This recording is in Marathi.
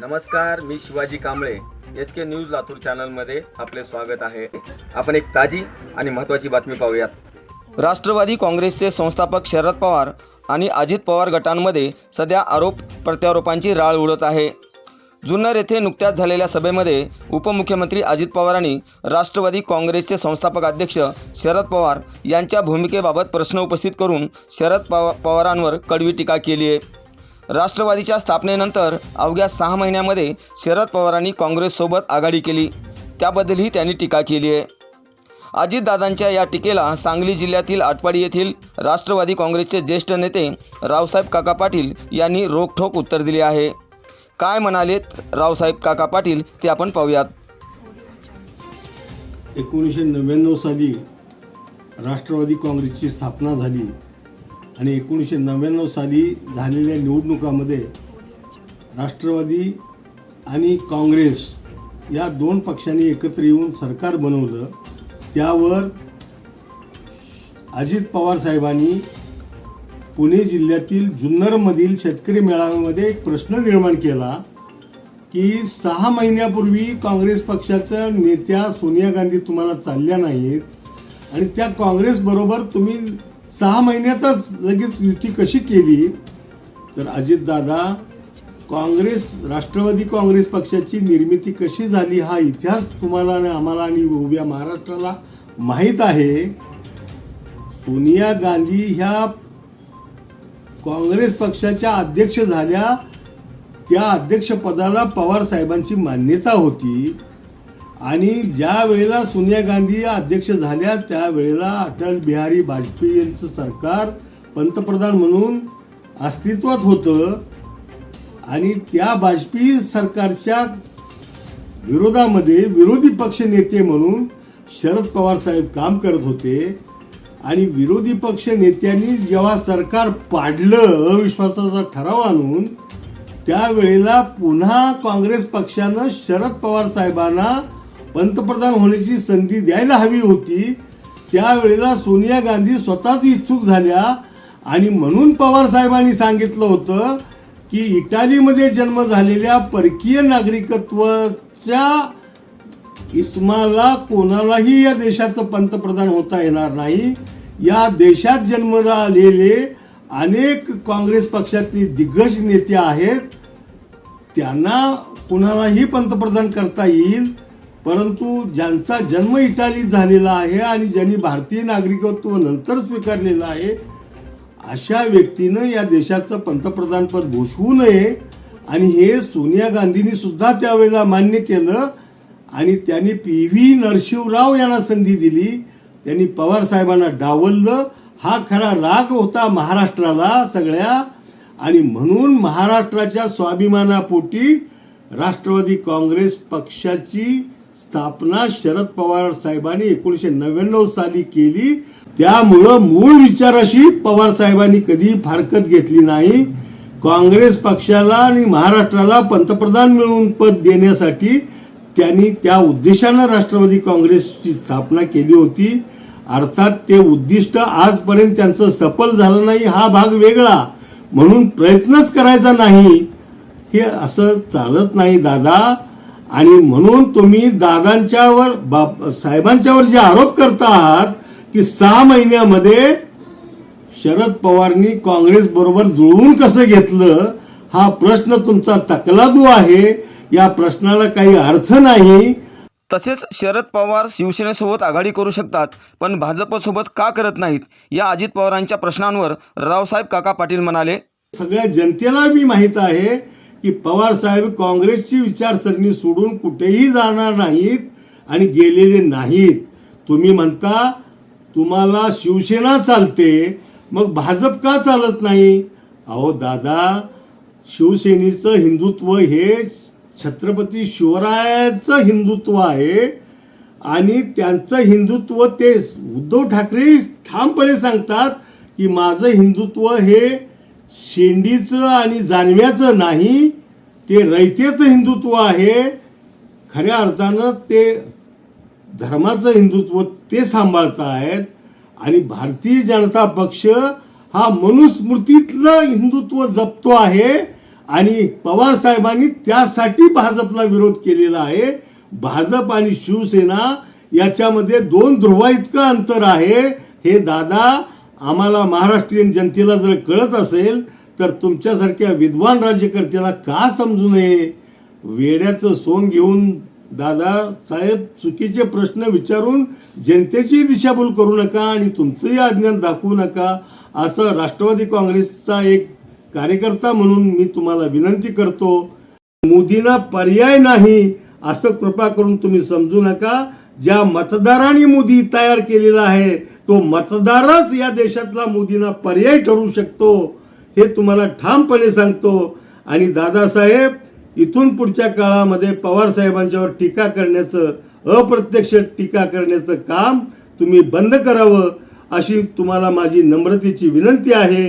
नमस्कार मी Shivaji Kamble. S K news Latur चॅनलमध्ये आपले स्वागत आहे. आपण एक ताजी आणि महत्त्वाची बातमी पाहूयात. राष्ट्रवादी काँग्रेसचे संस्थापक शरद पवार आणि अजित पवार गटांमध्ये सध्या आरोप प्रत्यारोपांची राळ उडत आहे. जुन्नर येथे नुकत्याच झालेल्या सभेमध्ये उपमुख्यमंत्री अजित पवारांनी राष्ट्रवादी काँग्रेसचे संस्थापक अध्यक्ष शरद पवार यांच्या भूमिकेबाबत प्रश्न उपस्थित करून शरद पवा पवारांवर कडवी टीका केली आहे राष्ट्रवादीच्या स्थापनेनंतर अवघ्या सहा महिन्यामध्ये शरद पवारांनी काँग्रेससोबत आघाडी केली. त्याबद्दलही त्यांनी टीका केली आहे. अजितदादांच्या या टीकेला सांगली जिल्ह्यातील आटपाडी येथील राष्ट्रवादी काँग्रेसचे ज्येष्ठ नेते रावसाहेब काका पाटील यांनी रोखठोक उत्तर दिले आहे. काय म्हणालेत रावसाहेब काका पाटील ते आपण पाहूयात. एकोणीसशे नव्याण्णव साली राष्ट्रवादी काँग्रेसची स्थापना झाली. आणि एकोणीसशे नव्याण्णव साली झालेल्या निवडणुकामध्ये राष्ट्रवादी आणि काँग्रेस या दोन पक्षांनी एकत्र येऊन सरकार बनवलं त्यावर अजित पवार साहेबांनी पुणे जिल्ह्यातील जुन्नरमधील शेतकरी मेळाव्यामध्ये एक प्रश्न निर्माण केला की सहा महिन्यापूर्वी काँग्रेस पक्षाच्या नेत्या सोनिया गांधी तुम्हाला चालल्या नाहीत आणि त्या काँग्रेसबरोबर तुम्ही सहा महिन्यातच लगेच युती कशी केली तर अजितदादा काँग्रेस राष्ट्रवादी काँग्रेस पक्षाची निर्मिती कशी झाली हा इतिहास तुम्हाला आणि आम्हाला आणि उभ्या महाराष्ट्राला माहीत आहे. सोनिया गांधी ह्या काँग्रेस पक्षाच्या अध्यक्ष झाल्या. त्या अध्यक्षपदाला पवार साहेबांची मान्यता होती. आणि ज्या वेळेला सोनिया गांधी अध्यक्ष झाल्या त्यावेळेला अटल बिहारी वाजपेयी यांचं सरकार पंतप्रधान म्हणून अस्तित्वात होतं. आणि त्या वाजपेयी सरकारच्या विरोधामध्ये विरोधी पक्ष नेते म्हणून शरद पवार साहेब काम करत होते. आणि विरोधी पक्ष नेत्यांनी जेव्हा सरकार पाडलं अविश्वासाचा ठराव आणून त्यावेळेला पुन्हा काँग्रेस पक्षानं शरद पवार साहेबांना पंतप्रधान होण्याची संधी द्यायला हवी होती त्यावेळेला सोनिया गांधी स्वतःच इच्छुक झाल्या. आणि म्हणून पवार साहेबांनी सांगितलं होतं की इटालीमध्ये जन्म झालेल्या परकीय नागरिकत्वाच्या इस्माला कोणालाही या देशाचं पंतप्रधान होता येणार नाही. या देशात जन्माला आलेले अनेक काँग्रेस पक्षातले दिग्गज नेते आहेत. त्यांना कुणालाही पंतप्रधान करता येईल. परंतु ज्यांचा जन्म इटालीत झालेला आहे आणि ज्यांनी भारतीय नागरिकत्व नंतर स्वीकारलेलं आहे अशा व्यक्तीनं या देशाचं पंतप्रधानपद भूषवू नये. आणि हे सोनिया गांधींनी सुद्धा त्यावेळेला मान्य केलं आणि त्यांनी पी व्ही नरशिवराव यांना संधी दिली. त्यांनी पवार साहेबांना डावललं. हा खरा राग होता महाराष्ट्राला सगळ्या. आणि म्हणून महाराष्ट्राच्या स्वाभिमानापोटी राष्ट्रवादी काँग्रेस पक्षाची स्थापना शरद पवार साहेबांनी एकोणीसशे नव्याण्णव साली केली. त्यामुळं मूळ विचाराशी पवार साहेबांनी कधी फारकत घेतली नाही. काँग्रेस पक्षाला आणि महाराष्ट्राला पंतप्रधान मिळवून पद देण्यासाठी त्यांनी त्या उद्देशानं राष्ट्रवादी काँग्रेसची स्थापना केली होती. अर्थात ते उद्दिष्ट आजपर्यंत त्यांचं सफल झालं नाही हा भाग वेगळा. म्हणून प्रयत्नच करायचा नाही. हे असं चालत नाही दादा. आणि म्हणून तुम्ही दादांच्यावर बाप साहेबांच्यावर जे आरोप करता आहात की सहा महिन्यामध्ये शरद पवारनी काँग्रेस बरोबर जुळवून कसं घेतलं हा प्रश्न तुमचा तकलादू आहे. या प्रश्नाला काही अर्थ नाही. तसेच शरद पवार शिवसेनेसोबत आघाडी करू शकतात पण भाजपसोबत का करत नाहीत? या अजित पवारांच्या प्रश्नांवर रावसाहेब काका पाटील म्हणाले सगळ्या जनतेला मी माहीत आहे की पवार साहेब काँग्रेसची विचारसरणी सोडून कुठेही जाणार नाहीत आणि गेलेले नाहीत. तुम्ही म्हणता तुम्हाला शिवसेना चालते मग भाजप का चालत नाही? अहो दादा शिवसेनेचं हिंदुत्व हे छत्रपती शिवरायाचं हिंदुत्व आहे आणि त्यांचं हिंदुत्व ते उद्धव ठाकरे ठामपणे सांगतात की माझं हिंदुत्व हे शेंडीचं आणि जानव्याचं नाही ते रयतेचं हिंदुत्व आहे. खऱ्या अर्थानं ते धर्माचं हिंदुत्व ते सांभाळत आहेत आणि भारतीय जनता पक्ष हा मनुस्मृतीतलं हिंदुत्व जपतो आहे. आणि पवार साहेबांनी त्यासाठी भाजपला विरोध केलेला आहे. भाजप आणि शिवसेना याच्यामध्ये दोन ध्रुवा इतकं अंतर आहे. हे दादा आम्हाला महाराष्ट्रीयन जनतेला जर कळत असेल तर तुमच्यासारख्या विद्वान राज्यकर्त्याला का समजू नये? वेड्याचं सोंग घेऊन दादा साहेब चुकीचे प्रश्न विचारून जनतेची दिशाभूल करू नका आणि तुमचंही अज्ञान दाखवू नका असं राष्ट्रवादी काँग्रेसचा एक कार्यकर्ता म्हणून मी तुम्हाला विनंती करतो. मोदींना पर्याय नाही असं कृपा करून तुम्ही समजू नका. ज्या मतदारांनी मोदी तयार केलेला आहे तो मतदारच या देशातला मोदींना पर्याय ठरू शकतो हे तुम्हाला ठामपणे सांगतो. आणि दादासाहेब इथून पुढच्या काळामध्ये पवार साहेबांच्यावर टीका करण्याचं अप्रत्यक्ष टीका करण्याचं काम तुम्ही बंद करावं अशी तुम्हाला माझी नम्रतेची विनंती आहे.